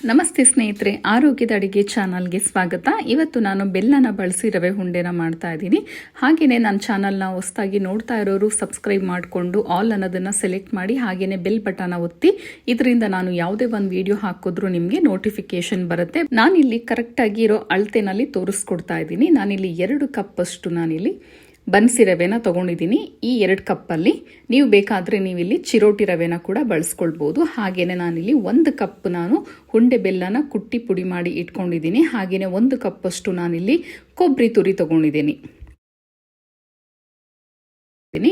ನಮಸ್ತೆ ಸ್ನೇಹಿತರೆ, ಆರೋಗ್ಯದ ಅಡಿಗೆ ಚಾನಲ್ಗೆ ಸ್ವಾಗತ. ಇವತ್ತು ನಾನು ಬೆಲ್ಲನ ಬಳಸಿ ರವೆ ಉಂಡೆನ ಮಾಡ್ತಾ ಇದ್ದೀನಿ. ಹಾಗೆಯೇ ನನ್ನ ಚಾನಲ್ನ ಹೊಸದಾಗಿ ನೋಡ್ತಾ ಇರೋರು ಸಬ್ಸ್ಕ್ರೈಬ್ ಮಾಡಿಕೊಂಡು ಆಲ್ ಅನ್ನೋದನ್ನು ಸೆಲೆಕ್ಟ್ ಮಾಡಿ ಹಾಗೆಯೇ ಬೆಲ್ ಬಟನ್ ಒತ್ತಿ, ಇದರಿಂದ ನಾನು ಯಾವುದೇ ಒಂದು ವಿಡಿಯೋ ಹಾಕಿದ್ರೂ ನಿಮಗೆ ನೋಟಿಫಿಕೇಶನ್ ಬರುತ್ತೆ. ನಾನಿಲ್ಲಿ ಕರೆಕ್ಟಾಗಿ ಇರೋ ಅಳತೆನಲ್ಲಿ ತೋರಿಸ್ಕೊಡ್ತಾ ಇದ್ದೀನಿ. ನಾನಿಲ್ಲಿ ಎರಡು ಕಪ್ಪಷ್ಟು ನಾನಿಲ್ಲಿ ಬನ್ಸಿ ರವೆನ ತೊಗೊಂಡಿದ್ದೀನಿ. ಈ ಎರಡು ಕಪ್ಪಲ್ಲಿ ನೀವು ಬೇಕಾದರೆ ನೀವಿಲ್ಲಿ ಚಿರೋಟಿ ರವೆನ ಕೂಡ ಬಳಸ್ಕೊಳ್ಬೋದು. ಹಾಗೆಯೇ ನಾನಿಲ್ಲಿ ಒಂದು ಕಪ್ ನಾನು ಹುಂಡೆ ಬೆಲ್ಲನ ಕುಟ್ಟಿ ಪುಡಿ ಮಾಡಿ ಇಟ್ಕೊಂಡಿದ್ದೀನಿ. ಹಾಗೆಯೇ ಒಂದು ಕಪ್ಪಷ್ಟು ನಾನಿಲ್ಲಿ ಕೊಬ್ಬರಿ ತುರಿ ತೊಗೊಂಡಿದ್ದೀನಿ.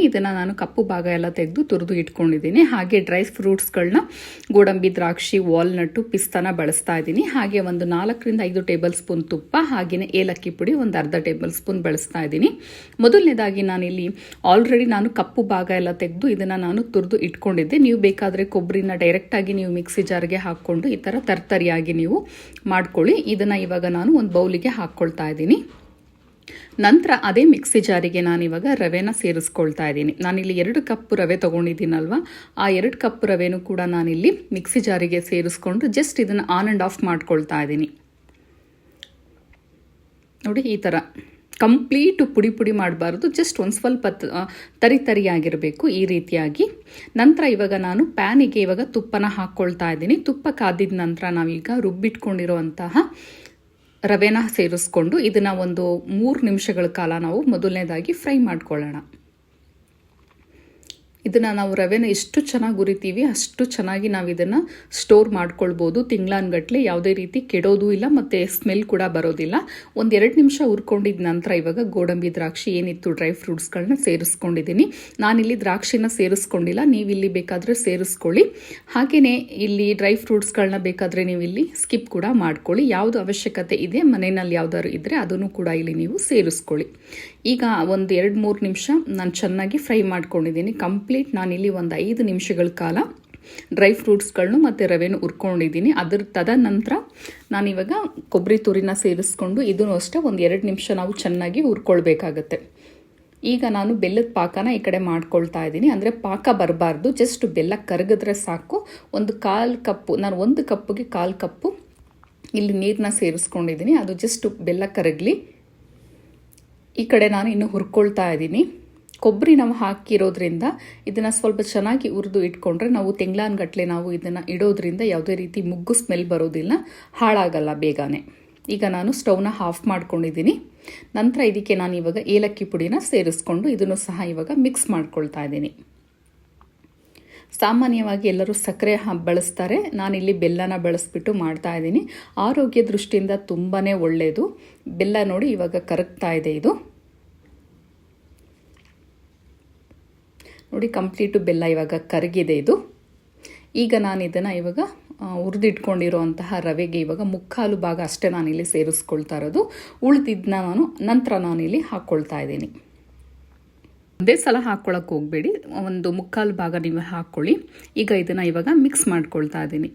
ಇದನ್ನು ನಾನು ಕಪ್ಪು ಭಾಗ ಎಲ್ಲ ತೆಗೆದು ತುರಿದು ಇಟ್ಕೊಂಡಿದ್ದೀನಿ. ಹಾಗೆ ಡ್ರೈ ಫ್ರೂಟ್ಸ್ಗಳನ್ನ ಗೋಡಂಬಿ, ದ್ರಾಕ್ಷಿ, ವಾಲ್ನಟ್ಟು, ಪಿಸ್ತಾನ ಬಳಸ್ತಾ ಇದ್ದೀನಿ. ಹಾಗೆ ಒಂದು ನಾಲ್ಕರಿಂದ ಐದು ಟೇಬಲ್ ಸ್ಪೂನ್ ತುಪ್ಪ ಹಾಗೆಯೇ ಏಲಕ್ಕಿ ಪುಡಿ ಒಂದು ಅರ್ಧ ಟೇಬಲ್ ಸ್ಪೂನ್ ಬಳಸ್ತಾ ಇದ್ದೀನಿ. ಮೊದಲನೇದಾಗಿ ನಾನಿಲ್ಲಿ ಆಲ್ರೆಡಿ ನಾನು ಕಪ್ಪು ಭಾಗ ಎಲ್ಲ ತೆಗೆದು ಇದನ್ನು ನಾನು ತುರಿದು ಇಟ್ಕೊಂಡಿದ್ದೆ. ನೀವು ಬೇಕಾದರೆ ಕೊಬ್ಬರಿನ ಡೈರೆಕ್ಟಾಗಿ ನೀವು ಮಿಕ್ಸಿ ಜಾರ್ಗೆ ಹಾಕ್ಕೊಂಡು ಈ ಥರ ತರ್ತರಿಯಾಗಿ ನೀವು ಮಾಡ್ಕೊಳ್ಳಿ. ಇದನ್ನು ಇವಾಗ ನಾನು ಒಂದು ಬೌಲಿಗೆ ಹಾಕ್ಕೊಳ್ತಾ ಇದ್ದೀನಿ. ನಂತರ ಅದೇ ಮಿಕ್ಸಿ ಜಾರಿಗೆ ನಾನಿವಾಗ ರವೆನ ಸೇರಿಸ್ಕೊಳ್ತಾ ಇದ್ದೀನಿ. ನಾನಿಲ್ಲಿ ಎರಡು ಕಪ್ ರವೆ ತೊಗೊಂಡಿದ್ದೀನಲ್ವ? ಆ ಎರಡು ಕಪ್ ರವೆನೂ ಕೂಡ ನಾನಿಲ್ಲಿ ಮಿಕ್ಸಿ ಜಾರಿಗೆ ಸೇರಿಸ್ಕೊಂಡು ಜಸ್ಟ್ ಇದನ್ನು ಆನ್ ಆ್ಯಂಡ್ ಆಫ್ ಮಾಡ್ಕೊಳ್ತಾ ಇದ್ದೀನಿ. ನೋಡಿ ಈ ಥರ ಕಂಪ್ಲೀಟು ಪುಡಿ ಪುಡಿ ಮಾಡಬಾರ್ದು. ಜಸ್ಟ್ ಒಂದು ಸ್ವಲ್ಪ ತರಿ ತರಿಯಾಗಿರಬೇಕು ಈ ರೀತಿಯಾಗಿ. ನಂತರ ಇವಾಗ ನಾನು ಪ್ಯಾನಿಗೆ ಇವಾಗ ತುಪ್ಪನ ಹಾಕ್ಕೊಳ್ತಾ ಇದ್ದೀನಿ. ತುಪ್ಪ ಕಾದಿದ ನಂತರ ನಾವೀಗ ರುಬ್ಬಿಟ್ಕೊಂಡಿರುವಂತಹ ರವೆನ ಸೇರಿಸ್ಕೊಂಡು ಇದನ್ನು ಒಂದು ಮೂರು ನಿಮಿಷಗಳ ಕಾಲ ನಾವು ಮೊದಲನೇದಾಗಿ ಫ್ರೈ ಮಾಡ್ಕೊಳ್ಳೋಣ. ಇದನ್ನು ನಾವು ರವೆನ ಎಷ್ಟು ಚೆನ್ನಾಗಿ ಉರಿತೀವಿ ಅಷ್ಟು ಚೆನ್ನಾಗಿ ನಾವು ಇದನ್ನು ಸ್ಟೋರ್ ಮಾಡ್ಕೊಳ್ಬೋದು. ತಿಂಗಳಾನ್ಗಟ್ಲೆ ಯಾವುದೇ ರೀತಿ ಕೆಡೋದು ಇಲ್ಲ, ಮತ್ತು ಸ್ಮೆಲ್ ಕೂಡ ಬರೋದಿಲ್ಲ. ಒಂದು ಎರಡು ನಿಮಿಷ ಹುರ್ಕೊಂಡಿದ್ದ ನಂತರ ಇವಾಗ ಗೋಡಂಬಿ ದ್ರಾಕ್ಷಿ, ಏನಿತ್ತು ಡ್ರೈ ಫ್ರೂಟ್ಸ್ಗಳನ್ನ ಸೇರಿಸ್ಕೊಂಡಿದ್ದೀನಿ ನಾನಿಲ್ಲಿ ದ್ರಾಕ್ಷಿನ ಸೇರಿಸ್ಕೊಂಡಿಲ್ಲ ನೀವು ಇಲ್ಲಿ ಬೇಕಾದರೆ ಸೇರಿಸ್ಕೊಳ್ಳಿ. ಹಾಗೆಯೇ ಇಲ್ಲಿ ಡ್ರೈ ಫ್ರೂಟ್ಸ್ಗಳನ್ನ ಬೇಕಾದರೆ ನೀವು ಇಲ್ಲಿ ಸ್ಕಿಪ್ ಕೂಡ ಮಾಡ್ಕೊಳ್ಳಿ. ಯಾವುದು ಅವಶ್ಯಕತೆ ಇದೆ ಮನೆಯಲ್ಲಿ ಯಾವ್ದಾದ್ರು ಇದ್ದರೆ ಅದನ್ನು ಕೂಡ ಇಲ್ಲಿ ನೀವು ಸೇರಿಸ್ಕೊಳ್ಳಿ. ಈಗ ಒಂದು ಎರಡು ಮೂರು ನಿಮಿಷ ನಾನು ಚೆನ್ನಾಗಿ ಫ್ರೈ ಮಾಡ್ಕೊಂಡಿದ್ದೀನಿ ಕಂಪ್ಲೀಟ್ ನಾನಿಲ್ಲಿ ಒಂದು ಐದು ನಿಮಿಷಗಳ ಕಾಲ ಡ್ರೈ ಫ್ರೂಟ್ಸ್ಗಳನ್ನು ಮತ್ತು ರವೆನೂ ಹುರ್ಕೊಂಡಿದ್ದೀನಿ. ಅದರ ತದನಂತರ ನಾನಿವಾಗ ಕೊಬ್ಬರಿ ತುರಿನ ಸೇರಿಸ್ಕೊಂಡು ಇದನ್ನು ಅಷ್ಟೇ ಒಂದು ಎರಡು ನಿಮಿಷ ನಾವು ಚೆನ್ನಾಗಿ ಹುರ್ಕೊಳ್ಬೇಕಾಗತ್ತೆ. ಈಗ ನಾನು ಬೆಲ್ಲದ ಪಾಕನ ಈ ಕಡೆ ಮಾಡ್ಕೊಳ್ತಾ ಇದ್ದೀನಿ. ಅಂದರೆ ಪಾಕ ಬರಬಾರ್ದು. ಜಸ್ಟ್ ಬೆಲ್ಲ ಕರಗಿದ್ರೆ ಸಾಕು. ಒಂದು ಕಾಲು ಕಪ್ಪು, ನಾನು ಒಂದು ಕಪ್ಪಿಗೆ ಕಾಲು ಕಪ್ಪು ಇಲ್ಲಿ ನೀರನ್ನ ಸೇರಿಸ್ಕೊಂಡಿದ್ದೀನಿ ಅದು ಜಸ್ಟ್ ಬೆಲ್ಲ ಕರಗಲಿ. ಈ ಕಡೆ ನಾನು ಇನ್ನು ಹುರ್ಕೊಳ್ತಾ ಇದ್ದೀನಿ. ಕೊಬ್ಬರಿ ನಾವು ಹಾಕಿರೋದ್ರಿಂದ ಇದನ್ನು ಸ್ವಲ್ಪ ಚೆನ್ನಾಗಿ ಹುರಿದು ಇಟ್ಕೊಂಡ್ರೆ ನಾವು ತಿಂಗ್ಳಾನ್ಗಟ್ಲೆ ನಾವು ಇದನ್ನು ಇಡೋದ್ರಿಂದ ಯಾವುದೇ ರೀತಿ ಮುಗ್ಗು ಸ್ಮೆಲ್ ಬರೋದಿಲ್ಲ, ಹಾಳಾಗಲ್ಲ ಬೇಗನೆ. ಈಗ ನಾನು ಸ್ಟವ್ನ ಆಫ್ ಮಾಡ್ಕೊಂಡಿದ್ದೀನಿ. ನಂತರ ಇದಕ್ಕೆ ನಾನು ಇವಾಗ ಏಲಕ್ಕಿ ಪುಡಿನ ಸೇರಿಸ್ಕೊಂಡು ಇದನ್ನು ಸಹ ಇವಾಗ ಮಿಕ್ಸ್ ಮಾಡ್ಕೊಳ್ತಾ ಇದ್ದೀನಿ. ಸಾಮಾನ್ಯವಾಗಿ ಎಲ್ಲರೂ ಸಕ್ಕರೆ ಬಳಸ್ತಾರೆ. ನಾನಿಲ್ಲಿ ಬೆಲ್ಲನ ಬಳಸ್ಬಿಟ್ಟು ಮಾಡ್ತಾ ಇದ್ದೀನಿ. ಆರೋಗ್ಯ ದೃಷ್ಟಿಯಿಂದ ತುಂಬಾ ಒಳ್ಳೆಯದು ಬೆಲ್ಲ ನೋಡಿ ಇವಾಗ ಕರಗ್ತಾ ಇದೆ ಇದು. ನೋಡಿ ಕಂಪ್ಲೀಟು ಬೆಲ್ಲ ಇವಾಗ ಕರಗಿದೆ ಇದು. ಈಗ ನಾನು ಇದನ್ನು ಇವಾಗ ಹುರಿದಿಟ್ಕೊಂಡಿರುವಂತಹ ರವೆಗೆ ಇವಾಗ ಮುಕ್ಕಾಲು ಭಾಗ ಅಷ್ಟೇ ನಾನಿಲ್ಲಿ ಸೇರಿಸ್ಕೊಳ್ತಾ ಇರೋದು. ಉಳಿದಿದ್ದನ್ನ ನಾನು, ನಂತರ ನಾನಿಲ್ಲಿ ಹಾಕ್ಕೊಳ್ತಾ ಇದ್ದೀನಿ. ಒಂದೇ ಸಲ ಹಾಕ್ಕೊಳಕ್ಕೆ ಹೋಗಬೇಡಿ. ಒಂದು ಮುಕ್ಕಾಲು ಭಾಗ ನೀವು ಹಾಕ್ಕೊಳ್ಳಿ ಈಗ ಇದನ್ನು ಇವಾಗ ಮಿಕ್ಸ್ ಮಾಡ್ಕೊಳ್ತಾ ಇದ್ದೀನಿ.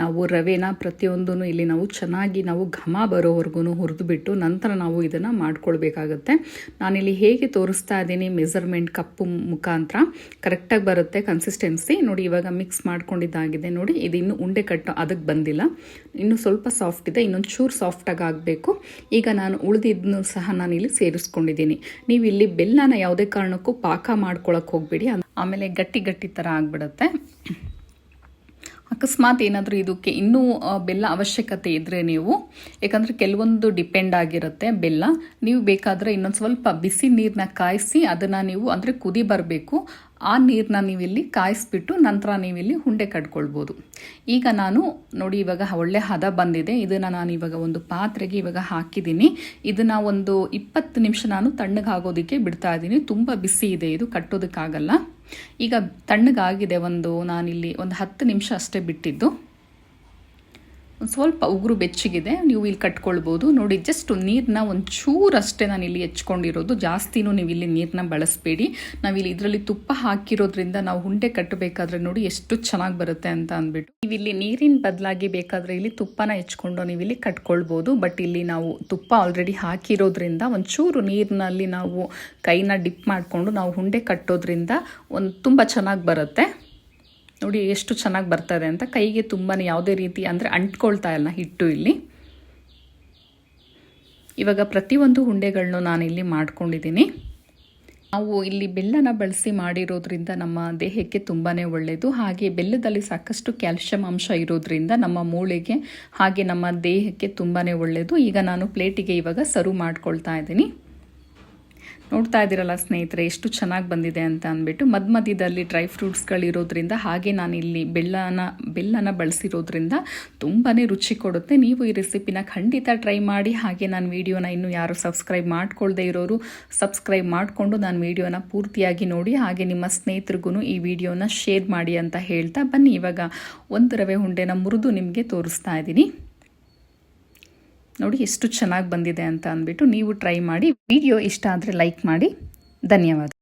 ನಾವು ರವೆನ ಪ್ರತಿಯೊಂದೂ ಇಲ್ಲಿ ನಾವು ಚೆನ್ನಾಗಿ ನಾವು ಘಮ ಬರೋವರೆಗೂ ಹುರಿದುಬಿಟ್ಟು ನಂತರ ನಾವು ಇದನ್ನು ಮಾಡ್ಕೊಳ್ಬೇಕಾಗತ್ತೆ. ನಾನಿಲ್ಲಿ ಹೇಗೆ ತೋರಿಸ್ತಾ ಇದ್ದೀನಿ ಮೆಸರ್ಮೆಂಟ್ ಕಪ್ಪು ಮುಖಾಂತರ ಕರೆಕ್ಟಾಗಿ ಬರುತ್ತೆ ಕನ್ಸಿಸ್ಟೆನ್ಸಿ ನೋಡಿ ಇವಾಗ ಮಿಕ್ಸ್ ಮಾಡ್ಕೊಂಡಿದ್ದಾಗಿದೆ. ನೋಡಿ, ಇದು ಇನ್ನೂ ಉಂಡೆ ಕಟ್ಟು ಅದಕ್ಕೆ ಬಂದಿಲ್ಲ. ಇನ್ನೂ ಸ್ವಲ್ಪ ಸಾಫ್ಟ್ ಇದೆ ಇನ್ನೊಂದು ಚೂರು ಸಾಫ್ಟಾಗಿ ಆಗಬೇಕು. ಈಗ ನಾನು ಉಳಿದಿದ್ದನ್ನು ಸಹ ನಾನು ಇಲ್ಲಿ ಸೇರಿಸ್ಕೊಂಡಿದ್ದೀನಿ. ನೀವು ಇಲ್ಲಿ ಬೆಲ್ಲನ ಯಾವುದೇ ಕಾರಣಕ್ಕೂ ಪಾಕ ಮಾಡ್ಕೊಳಕ್ಕೆ ಹೋಗಬೇಡಿ. ಆಮೇಲೆ ಗಟ್ಟಿ ಗಟ್ಟಿ ಥರ ಆಗಿಬಿಡುತ್ತೆ. ಅಕಸ್ಮಾತ್ ಏನಾದರೂ ಇದಕ್ಕೆ ಇನ್ನೂ ಬೆಲ್ಲ ಅವಶ್ಯಕತೆ ಇದ್ದರೆ ನೀವು ಯಾಕಂದರೆ ಕೆಲವೊಂದು ಡಿಪೆಂಡ್ ಆಗಿರುತ್ತೆ ಬೆಲ್ಲ. ನೀವು ಬೇಕಾದರೆ ಇನ್ನೊಂದು ಸ್ವಲ್ಪ ಬಿಸಿ ನೀರನ್ನ ಕಾಯಿಸಿ ಅದನ್ನು ನೀವು, ಅಂದರೆ ಕುದಿ ಬರಬೇಕು. ಆ ನೀರನ್ನ ನೀವಿಲ್ಲಿ ಕಾಯಿಸ್ಬಿಟ್ಟು ನಂತರ ನೀವಿಲ್ಲಿ ಹುಂಡೆ ಕಟ್ಕೊಳ್ಬೋದು. ಈಗ ನಾನು ನೋಡಿ ಇವಾಗ ಒಳ್ಳೆ ಹದ ಬಂದಿದೆ. ಇದನ್ನು ನಾನು ಇವಾಗ ಒಂದು ಪಾತ್ರೆಗೆ ಇವಾಗ ಹಾಕಿದ್ದೀನಿ. ಇದನ್ನು ಒಂದು ಇಪ್ಪತ್ತು ನಿಮಿಷ ನಾನು ತಣ್ಣಗಾಗೋದಕ್ಕೆ ಬಿಡ್ತಾ ಇದ್ದೀನಿ. ತುಂಬ ಬಿಸಿ ಇದೆ. ಇದು ಕಟ್ಟೋದಕ್ಕಾಗಲ್ಲ. ಈಗ ತಣ್ಣಗಾಗಿದೆ ಒಂದು ನಾನಿಲ್ಲಿ ಒಂದು ಹತ್ತು ನಿಮಿಷ ಅಷ್ಟೇ ಬಿಟ್ಟಿದ್ದು. ಒಂದು ಸ್ವಲ್ಪ ಉಗುರು ಬೆಚ್ಚಗಿದೆ, ನೀವು ಇಲ್ಲಿ ಕಟ್ಕೊಳ್ಬೋದು. ನೋಡಿ ಜಸ್ಟ್ ನೀರನ್ನ ಒಂದು ಅಷ್ಟೇ ನಾನು ಇಲ್ಲಿ ಹೆಚ್ಕೊಂಡಿರೋದು. ಜಾಸ್ತಿನೂ ನೀವು ಇಲ್ಲಿ ನೀರನ್ನ ಬಳಸಬೇಡಿ. ನಾವಿಲ್ಲಿ ಇದರಲ್ಲಿ ತುಪ್ಪ ಹಾಕಿರೋದ್ರಿಂದ ನಾವು ಹುಂಡೆ ಕಟ್ಟಬೇಕಾದ್ರೆ ನೋಡಿ ಎಷ್ಟು ಚೆನ್ನಾಗಿ ಬರುತ್ತೆ ಅಂತ ಅಂದ್ಬಿಟ್ಟು. ನೀವು ಇಲ್ಲಿ ನೀರಿನ ಬದಲಾಗಿ ಬೇಕಾದರೆ ಇಲ್ಲಿ ತುಪ್ಪನ ಹೆಚ್ಕೊಂಡು ನೀವು ಇಲ್ಲಿ ಕಟ್ಕೊಳ್ಬೋದು. ಬಟ್ ಇಲ್ಲಿ ನಾವು ತುಪ್ಪ ಆಲ್ರೆಡಿ ಹಾಕಿರೋದ್ರಿಂದ ಒಂಚೂರು ನೀರಿನಲ್ಲಿ ನಾವು ಕೈನ ಡಿಪ್ ಮಾಡಿಕೊಂಡು ನಾವು ಹುಂಡೆ ಕಟ್ಟೋದ್ರಿಂದ ಒಂದು ತುಂಬ ಚೆನ್ನಾಗಿ ಬರುತ್ತೆ. ನೋಡಿ ಎಷ್ಟು ಚೆನ್ನಾಗಿ ಬರ್ತದೆ ಅಂತ ಕೈಗೆ ತುಂಬಾ ಯಾವುದೇ ರೀತಿ ಅಂದರೆ ಅಂಟ್ಕೊಳ್ತಾ ಇಲ್ಲ ಹಿಟ್ಟು ಇಲ್ಲಿ. ಇವಾಗ ಪ್ರತಿಯೊಂದು ಉಂಡೆಗಳನ್ನು ನಾನು ಇಲ್ಲಿ ಮಾಡ್ಕೊಂಡಿದ್ದೀನಿ. ನಾವು ಇಲ್ಲಿ ಬೆಲ್ಲನ ಬಳಸಿ ಮಾಡಿರೋದ್ರಿಂದ ನಮ್ಮ ದೇಹಕ್ಕೆ ತುಂಬಾ ಒಳ್ಳೆಯದು ಹಾಗೆ ಬೆಲ್ಲದಲ್ಲಿ ಸಾಕಷ್ಟು ಕ್ಯಾಲ್ಶಿಯಂ ಅಂಶ ಇರೋದ್ರಿಂದ ನಮ್ಮ ಮೂಳೆಗೆ ಹಾಗೆ ನಮ್ಮ ದೇಹಕ್ಕೆ ತುಂಬಾ ಒಳ್ಳೆಯದು ಈಗ ನಾನು ಪ್ಲೇಟಿಗೆ ಇವಾಗ ಸರ್ವ್ ಮಾಡ್ಕೊಳ್ತಾ ಇದ್ದೀನಿ. ನೋಡ್ತಾ ಇದ್ದೀರಲ್ಲ ಸ್ನೇಹಿತರೆ, ಎಷ್ಟು ಚೆನ್ನಾಗಿ ಬಂದಿದೆ ಅಂತ ಅಂದ್ಬಿಟ್ಟು ಮಧ್ಯ ಮಧ್ಯದಲ್ಲಿ ಡ್ರೈ ಫ್ರೂಟ್ಸ್ಗಳಿರೋದ್ರಿಂದ ಹಾಗೆ ನಾನು ಇಲ್ಲಿ ಬೆಲ್ಲನ ಬೆಲ್ಲನ ಬಳಸಿರೋದ್ರಿಂದ ತುಂಬಾ ರುಚಿ ಕೊಡುತ್ತೆ. ನೀವು ಈ ರೆಸಿಪಿನ ಖಂಡಿತ ಟ್ರೈ ಮಾಡಿ, ಹಾಗೆ ನಾನು ವಿಡಿಯೋನ ಇನ್ನೂ ಯಾರು ಸಬ್ಸ್ಕ್ರೈಬ್ ಮಾಡ್ಕೊಳ್ಳದೆ ಇರೋರು ಸಬ್ಸ್ಕ್ರೈಬ್ ಮಾಡಿಕೊಂಡು ನಾನು ವೀಡಿಯೋನ ಪೂರ್ತಿಯಾಗಿ ನೋಡಿ, ಹಾಗೆ ನಿಮ್ಮ ಸ್ನೇಹಿತರಿಗೂ ಈ ವಿಡಿಯೋನ ಶೇರ್ ಮಾಡಿ ಅಂತ ಹೇಳ್ತಾ ಬನ್ನಿ. ಇವಾಗ ಒಂದು ರವೆ ಉಂಡೆನ ಮುರಿದು ನಿಮಗೆ ತೋರಿಸ್ತಾ ಇದ್ದೀನಿ. ನೋಡಿ ಎಷ್ಟು ಚೆನ್ನಾಗಿ ಬಂದಿದೆ ಅಂತ ಅಂದ್ಬಿಟ್ಟು ನೀವು ಟ್ರೈ ಮಾಡಿ ವಿಡಿಯೋ ಇಷ್ಟ ಆದರೆ ಲೈಕ್ ಮಾಡಿ. ಧನ್ಯವಾದ.